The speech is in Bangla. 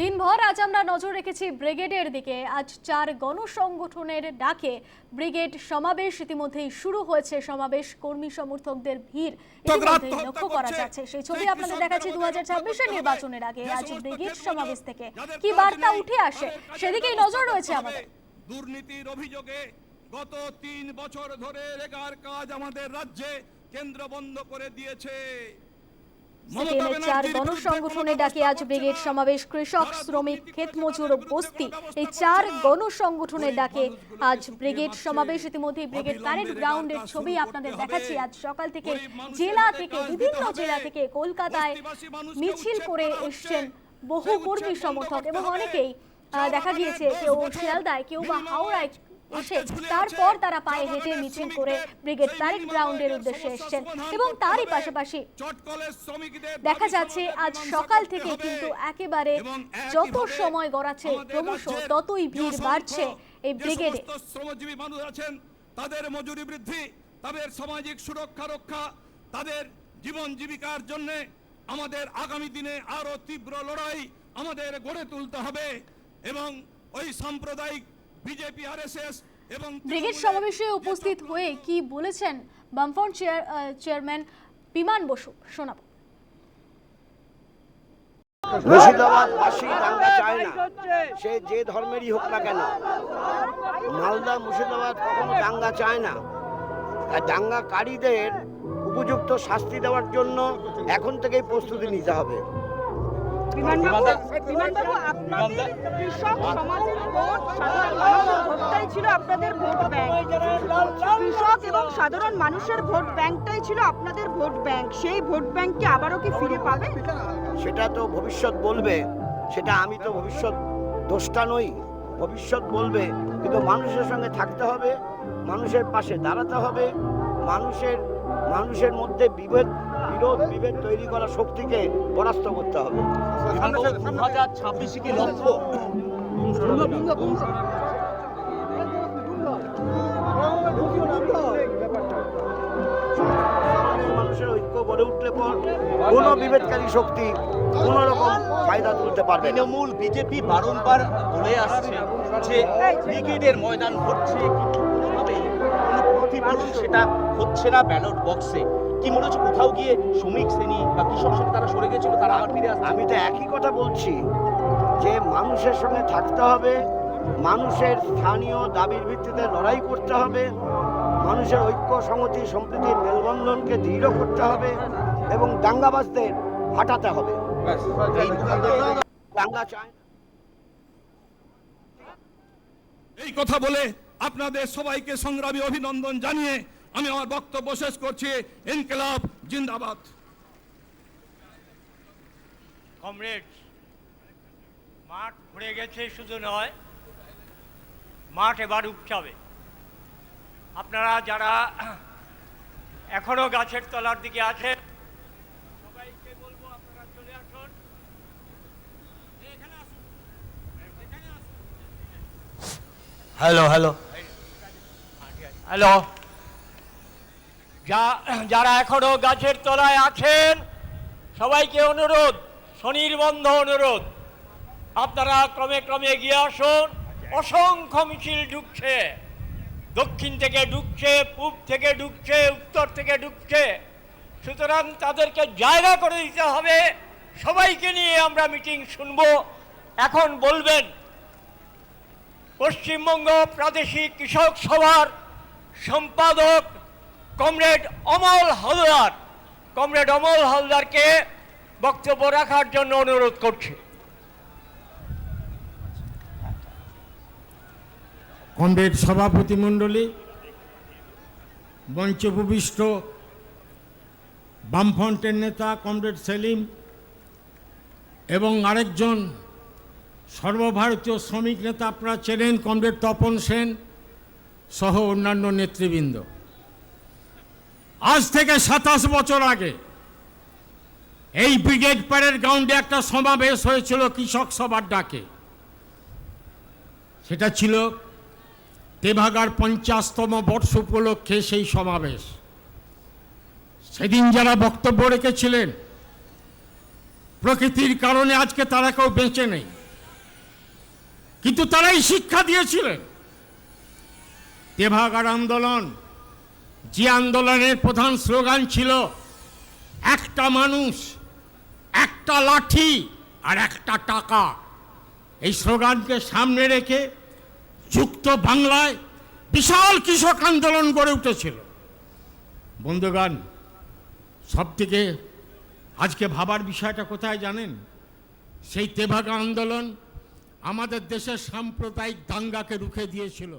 দিনভর আজ আমরা নজর রেখেছি ব্রিগেডের দিকে। আজ চার গণসংগঠনের ডাকে ব্রিগেড সমাবেশ ইতিমধ্যেই শুরু হয়েছে। সমাবেশ কর্মী সমর্থকদের ভিড় ইতিমধ্যেই লক্ষ্য করা যাচ্ছে। সেই ছবি আপনাদের দেখাচ্ছি দু হাজার ছাব্বিশের নির্বাচনের আগে। আজ ব্রিগেড সমাবেশ থেকে কি বার্তা উঠে আসে? সেদিকেই নজর রয়েছে আমাদের। দুর্নীতির অভিযোগে গত তিন বছর ধরে রেগার কাজ আমাদের রাজ্যে কেন্দ্র বন্ধ করে দিয়েছে। সিপিএমের চার গণসংগঠনের ডাকে আজ ব্রিগেড সমাবেশ কৃষক শ্রমিক দুর্নীতি ক্ষেত করছে মজুর ও বস্তি এই চার গণসংগঠনের ডাকে আজ ব্রিগেড সমাবেশ। ইতিমধ্যেই ব্রিগেড প্যারেড গ্রাউন্ডের ছবি আপনাদের দেখাচ্ছি। আজ সকাল থেকে জেলা থেকে বিভিন্ন জেলা থেকে কলকাতায় মিছিল করে এসছেন বহু কর্মী সমর্থক এবং অনেকেই দেখা গিয়েছে কেউ শিয়ালদায় কেউ বা হাওড়ায় ঝুলে তারপর তারা পায়ে হেঁটে মিছিল করে ব্রিগেড প্যারেড গ্রাউন্ডের উদ্দেশ্যে এসছেন এবং তারই। পাশাপাশি দেখা যাচ্ছে আজ সকাল থেকে কিন্তু একেবারে যত সময় গড়াচ্ছে ক্রমশ ততই ভিড় বাড়ছে এই ব্রিগেডে শ্রমজীবী মানুষ আছেন তাদের মজুরি বৃদ্ধি তাদের সামাজিক সুরক্ষা রক্ষা তাদের জীবন জীবিকার জন্য আমাদের আগামী দিনে আরও তীব্র লড়াই আমাদের গড়ে তুলতে হবে এবং ওই সাম্প্রদায়িক বিজেপি আরএসএস এবং ব্রিগেড সমাবেশে উপস্থিত হয়ে কি বলেছেন বামফ্রন্ট চেয়ার আহ, চেয়ারম্যান বিমান বসু? শোনাবো। মুর্শিদাবাদবাসী দাঙ্গা চায় না। সে যে ধর্মেরই হোক না কেন মালদা মুর্শিদাবাদ কখনো দাঙ্গা চায় না। আর দাঙ্গাকারীদের উপযুক্ত শাস্তি দেওয়ার জন্য এখন থেকেই প্রস্তুতি নিতে হবে। বিমানবাবু বিমানবাবু আপনাদের কৃষক সমাজের ভোট সাধারণ মানুষের ভোটটাই ছিল আপনাদের ভোট ব্যাংক। কৃষক এবং সাধারণ মানুষের ভোট ব্যাংকটাই ছিল আপনাদের ভোট ব্যাংক। সেই ভোট ব্যাংককে আবারও কি ফিরে পাবে? সেটা তো ভবিষ্যৎ বলবে। সেটা আমি তো ভবিষ্যৎ দোষটা নই। ভবিষ্যৎ বলবে। কিন্তু মানুষের সঙ্গে থাকতে হবে মানুষের পাশে দাঁড়াতে হবে মানুষের মানুষের মধ্যে বিভেদ বিরোধ বিভেদ তৈরি করা শক্তিকে পরাস্ত করতে হবে। দু হাজার ছাব্বিশে কি লক্ষ্য? মানুষের ঐক্য গড়ে উঠলে পর কোনো বিভেদকারী শক্তি কোনো রকম ফায়দা তুলতে পারবে তৃণমূল বিজেপি বারংবার বলে আসছে যে ব্রিগেডের ময়দান কোনো প্রতিফলন সেটা হচ্ছে না ব্যালট বক্সে কি মনে হচ্ছে কোথাও গিয়ে শ্রমিক শ্রেণি বা কৃষক শ্রেণি তারা সরে গেছিল তারা আবার ফিরে আসছে? আমি তো একই কথা বলছি যে মানুষের সঙ্গে থাকতে হবে মানুষের স্থানীয় দাবির ভিত্তিতে লড়াই করতে হবে মানুষের ঐক্য সংহতি সম্প্রীতির মেলবন্ধনকে দৃঢ় করতে হবে এবং দাঙ্গাবাজদের হাঁটাতে হবে। দাঙ্গা চায়। এই কথা বলে আপনাদের সবাইকে সংগ্রামী অভিনন্দন জানিয়ে আমি আমার বক্তব্য শেষ করছি। ইনকলাব জিন্দাবাদ। কমরেড মাঠ ভরে গেছে শুধু নয় মাঠ এবার উপচাবে। আপনারা যারা এখনও গাছের তলার দিকে আছেন সবাইকে বলব আপনারা চলে আসুন। Hello hello. হ্যালো। যা, যারা এখনও গাছের তলায় আছেন, সবাইকে অনুরোধ স্বনির্বন্ধ অনুরোধ। আপনারা ক্রমে ক্রমে এগিয়ে আসুন। অসংখ্য মিছিল ঢুকছে। দক্ষিণ থেকে ঢুকছে, পূব থেকে ঢুকছে, উত্তর থেকে ঢুকছে। সুতরাং তাদেরকে জায়গা করে দিতে হবে। সবাইকে নিয়ে আমরা মিটিং শুনব। এখন বলবেন, পশ্চিমবঙ্গ প্রাদেশিক কৃষক সভার সম্পাদক কমরেড অমল হালদার। কমরেড অমল হালদারকে বক্তব্য রাখার জন্য অনুরোধ করছি। কমরেড সভাপতি মণ্ডলী মঞ্চে বামফ্রন্টের নেতা কমরেড সেলিম এবং আরেকজন সর্বভারতীয় শ্রমিক নেতা আপনারা চেনেন কমরেড তপন সেন। সহ অন্যান্য নেতৃবৃন্দ। আজ থেকে সাতাশ বছর আগে এই ব্রিগেড প্যারেড গ্রাউন্ডে একটা সমাবেশ হয়েছিল কৃষক সভার ডাকে। সেটা ছিল তেভাগার পঞ্চাশতম বর্ষ উপলক্ষে সেই সমাবেশ। সেদিন যারা বক্তব্য রেখেছিলেন, প্রকৃতির কারণে আজকে তারা কেউ বেঁচে নেই। কিন্তু তারাই শিক্ষা দিয়েছিলেন। তেভাগার আন্দোলন, যে আন্দোলনের প্রধান স্লোগান ছিল, একটা মানুষ, একটা লাঠি আর একটা টাকা। এই স্লোগানকে সামনে রেখে যুক্ত বাংলায় বিশাল কৃষক আন্দোলন গড়ে উঠেছিল। বন্ধুগান সব থেকে আজকে ভাবার বিষয়টা কোথায় জানেন? সেই তেভাগা আন্দোলন আমাদের দেশের সাম্প্রদায়িক দাঙ্গাকে রুখে দিয়েছিল।